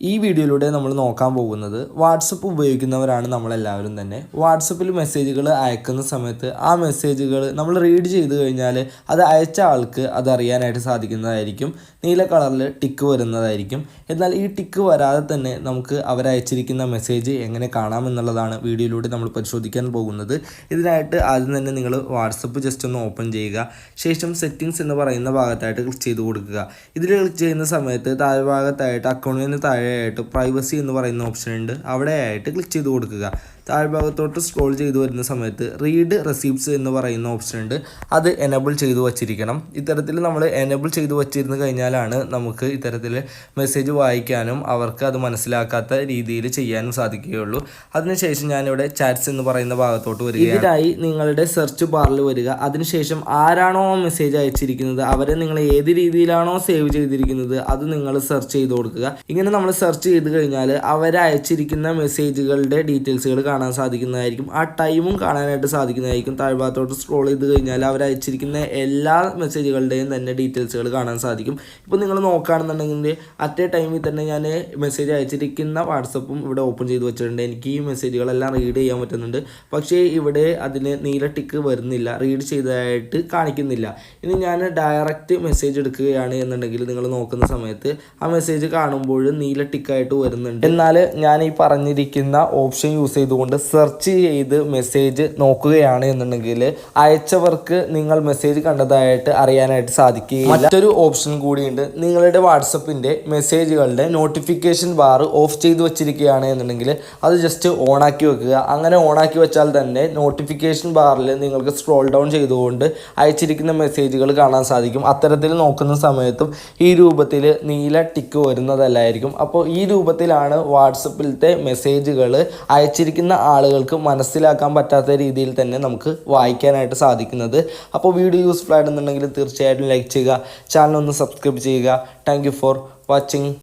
ഈ വീഡിയോയിലൂടെ നമ്മൾ നോക്കാൻ പോകുന്നത് വാട്സപ്പ് ഉപയോഗിക്കുന്നവരാണ് നമ്മളെല്ലാവരും തന്നെ. വാട്സപ്പിൽ മെസ്സേജുകൾ അയക്കുന്ന സമയത്ത് ആ മെസ്സേജുകൾ നമ്മൾ റീഡ് ചെയ്ത് കഴിഞ്ഞാൽ അത് അയച്ച ആൾക്ക് അത് അറിയാനായിട്ട് സാധിക്കുന്നതായിരിക്കും. നീല കളറിൽ ടിക്ക് വരുന്നതായിരിക്കും. എന്നാൽ ഈ ടിക്ക് വരാതെ തന്നെ നമുക്ക് അവരയച്ചിരിക്കുന്ന മെസ്സേജ് എങ്ങനെ കാണാമെന്നുള്ളതാണ് വീഡിയോയിലൂടെ നമ്മൾ പരിശോധിക്കാൻ പോകുന്നത്. ഇതിനായിട്ട് ആദ്യം തന്നെ നിങ്ങൾ വാട്സപ്പ് ജസ്റ്റ് ഒന്ന് ഓപ്പൺ ചെയ്യുക. ശേഷം സെറ്റിങ്സ് എന്ന് പറയുന്ന ഭാഗത്തായിട്ട് ക്ലിക്ക് ചെയ്ത് കൊടുക്കുക. ഇതിൽ ക്ലിക്ക് ചെയ്യുന്ന സമയത്ത് താഴെ ഭാഗത്തായിട്ട് അക്കൗണ്ടിന് താഴെയായിട്ട് പ്രൈവസി എന്ന് പറയുന്ന ഓപ്ഷൻ ഉണ്ട്. അവിടെ ആയിട്ട് ക്ലിക്ക് ചെയ്ത് കൊടുക്കുക. താഴ്ഭാഗത്തോട്ട് സ്ക്രോൾ ചെയ്ത് വരുന്ന സമയത്ത് റീഡ് റെസീപ്റ്റ്സ് എന്ന് പറയുന്ന ഓപ്ഷൻ ഉണ്ട്. അത് എനബിൾ ചെയ്തു വച്ചിരിക്കണം. ഇത്തരത്തിൽ നമ്മൾ എനബിൾ ചെയ്തു വച്ചിരുന്നു കഴിഞ്ഞാലാണ് നമുക്ക് ഇത്തരത്തിൽ മെസ്സേജ് വായിക്കാനും അവർക്ക് അത് മനസ്സിലാക്കാത്ത രീതിയിൽ ചെയ്യാനും സാധിക്കുകയുള്ളൂ. അതിനുശേഷം ഞാനിവിടെ ചാറ്റ്സ് എന്ന് പറയുന്ന ഭാഗത്തോട്ട് വരിക ഇതിനായി നിങ്ങളുടെ സെർച്ച് ബാറിൽ വരിക. അതിനുശേഷം ആരാണോ മെസ്സേജ് അയച്ചിരിക്കുന്നത് അവരെ നിങ്ങൾ ഏത് രീതിയിലാണോ സേവ് ചെയ്തിരിക്കുന്നത് അത് നിങ്ങൾ സെർച്ച് ചെയ്ത് കൊടുക്കുക. ഇങ്ങനെ നമ്മൾ സെർച്ച് ചെയ്ത് കഴിഞ്ഞാൽ അവർ അയച്ചിരിക്കുന്ന മെസ്സേജുകളുടെ ഡീറ്റെയിൽസുകൾ കാണാൻ സാധിക്കുന്നതായിരിക്കും. ആ ടൈമും കാണാനായിട്ട് സാധിക്കുന്നതായിരിക്കും. താഴ്ഭാഗത്തോട്ട് സ്ക്രോൾ ചെയ്ത് കഴിഞ്ഞാൽ അവർ അയച്ചിരിക്കുന്ന എല്ലാ മെസ്സേജുകളുടെയും തന്നെ ഡീറ്റെയിൽസുകൾ കാണാൻ സാധിക്കും. ഇപ്പോൾ നിങ്ങൾ നോക്കുകയാണെന്നുണ്ടെങ്കിൽ അറ്റ് എ ടൈമിൽ തന്നെ ഞാൻ മെസ്സേജ് അയച്ചിരിക്കുന്ന വാട്സപ്പും ഇവിടെ ഓപ്പൺ ചെയ്ത് വെച്ചിട്ടുണ്ട്. എനിക്ക് ഈ മെസ്സേജുകളെല്ലാം റീഡ് ചെയ്യാൻ പറ്റുന്നുണ്ട്. പക്ഷേ ഇവിടെ അതിന് നീല ടിക്ക് വരുന്നില്ല. റീഡ് ചെയ്തതായിട്ട് കാണിക്കുന്നില്ല. ഇനി ഞാൻ ഡയറക്റ്റ് മെസ്സേജ് എടുക്കുകയാണ് എന്നുണ്ടെങ്കിൽ നിങ്ങൾ നോക്കുന്ന സമയത്ത് ആ മെസ്സേജ് കാണുമ്പോൾ നീല ടിക്കായിട്ട് വരുന്നുണ്ട്. എന്നാൽ ഞാൻ ഈ പറഞ്ഞിരിക്കുന്ന ഓപ്ഷൻ യൂസ് ചെയ്തുകൊണ്ട് സെർച്ച് ചെയ്ത് മെസ്സേജ് നോക്കുകയാണ് എന്നുണ്ടെങ്കിൽ അയച്ചവർക്ക് നിങ്ങൾ മെസ്സേജ് കണ്ടതായിട്ട് അറിയാനായിട്ട് സാധിക്കുകയില്ല. മറ്റൊരു ഓപ്ഷൻ കൂടിയുണ്ട്. നിങ്ങളുടെ വാട്സപ്പിന്റെ മെസ്സേജുകളുടെ നോട്ടിഫിക്കേഷൻ ബാർ ഓഫ് ചെയ്ത് വെച്ചിരിക്കുകയാണ് എന്നുണ്ടെങ്കിൽ അത് ജസ്റ്റ് ഓൺ ആക്കി വെക്കുക. അങ്ങനെ ഓൺ ആക്കി വെച്ചാൽ തന്നെ നോട്ടിഫിക്കേഷൻ ബാറിൽ നിങ്ങൾക്ക് സ്ക്രോൾ ഡൗൺ ചെയ്തുകൊണ്ട് അയച്ചിരിക്കുന്ന മെസ്സേജുകൾ കാണാൻ സാധിക്കും. അത്തരത്തിൽ നോക്കുന്ന സമയത്തും ഈ രൂപത്തിൽ നീല ടിക്ക് വരുന്നതല്ലായിരിക്കും. അപ്പോൾ ഈ രൂപത്തിലാണ് വാട്സപ്പിലത്തെ മെസ്സേജുകൾ അയച്ചിരിക്കുന്ന ആളുകൾക്ക് മനസ്സിലാക്കാൻ പറ്റാത്ത രീതിയിൽ തന്നെ നമുക്ക് വായിക്കാനായിട്ട് സാധിക്കുന്നത്. അപ്പോൾ വീഡിയോ യൂസ്ഫുൾ ആയിട്ടുണ്ടെങ്കിൽ തീർച്ചയായിട്ടും ലൈക്ക് ചെയ്യുക. ചാനൽ ഒന്ന് സബ്സ്ക്രൈബ് ചെയ്യുക. Thank for watching